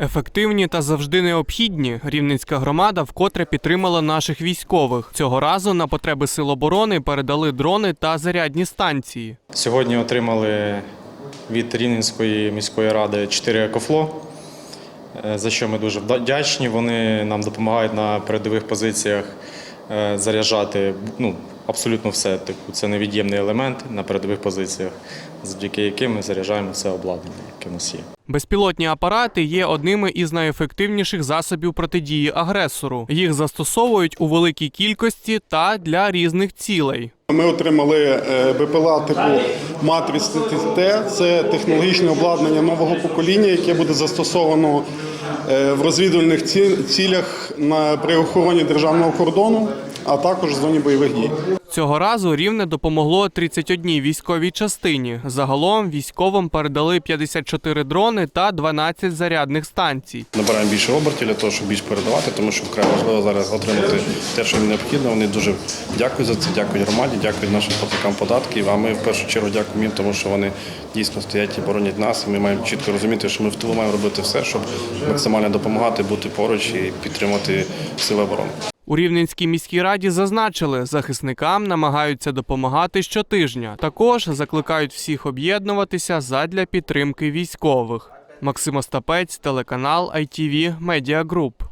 Ефективні та завжди необхідні. Рівненська громада вкотре підтримала наших військових. Цього разу на потреби сил оборони передали дрони та зарядні станції. Сьогодні отримали від Рівненської міської ради 4 екофло, е, за що ми дуже вдячні. Вони нам допомагають на передових позиціях заряджати ну, абсолютно все. Типу, це невід'ємний елемент на передових позиціях, завдяки яким ми заряджаємо все обладнання, яке в нас є. Безпілотні апарати є одними із найефективніших засобів протидії агресору. Їх застосовують у великій кількості та для різних цілей. Ми отримали е, БПЛА типу Матрix ТТ. Це технологічне обладнання нового покоління, яке буде застосовано е, в розвідувальних ці- цілях на при охороні державного кордону, а також в зоні бойових дій. Цього разу рівне допомогло 31 військовій частині. Загалом військовим передали 54 дрони та 12 зарядних станцій. Набираємо більше обертів для того, щоб більш передавати, тому що вкрай важливо зараз отримати те, що їм необхідно. Вони дуже дякують за це, дякують громаді, дякують нашим платникам податків. А ми в першу чергу дякуємо їм, тому що вони дійсно стоять і боронять нас. І ми маємо чітко розуміти, що ми в тилу маємо робити все, щоб максимально допомагати, бути поруч і підтримати сили оборони. У Рівненській міській раді зазначили, захисникам намагаються допомагати щотижня. Також закликають всіх об'єднуватися задля підтримки військових. Максим Остапець, телеканал ITV Media Group.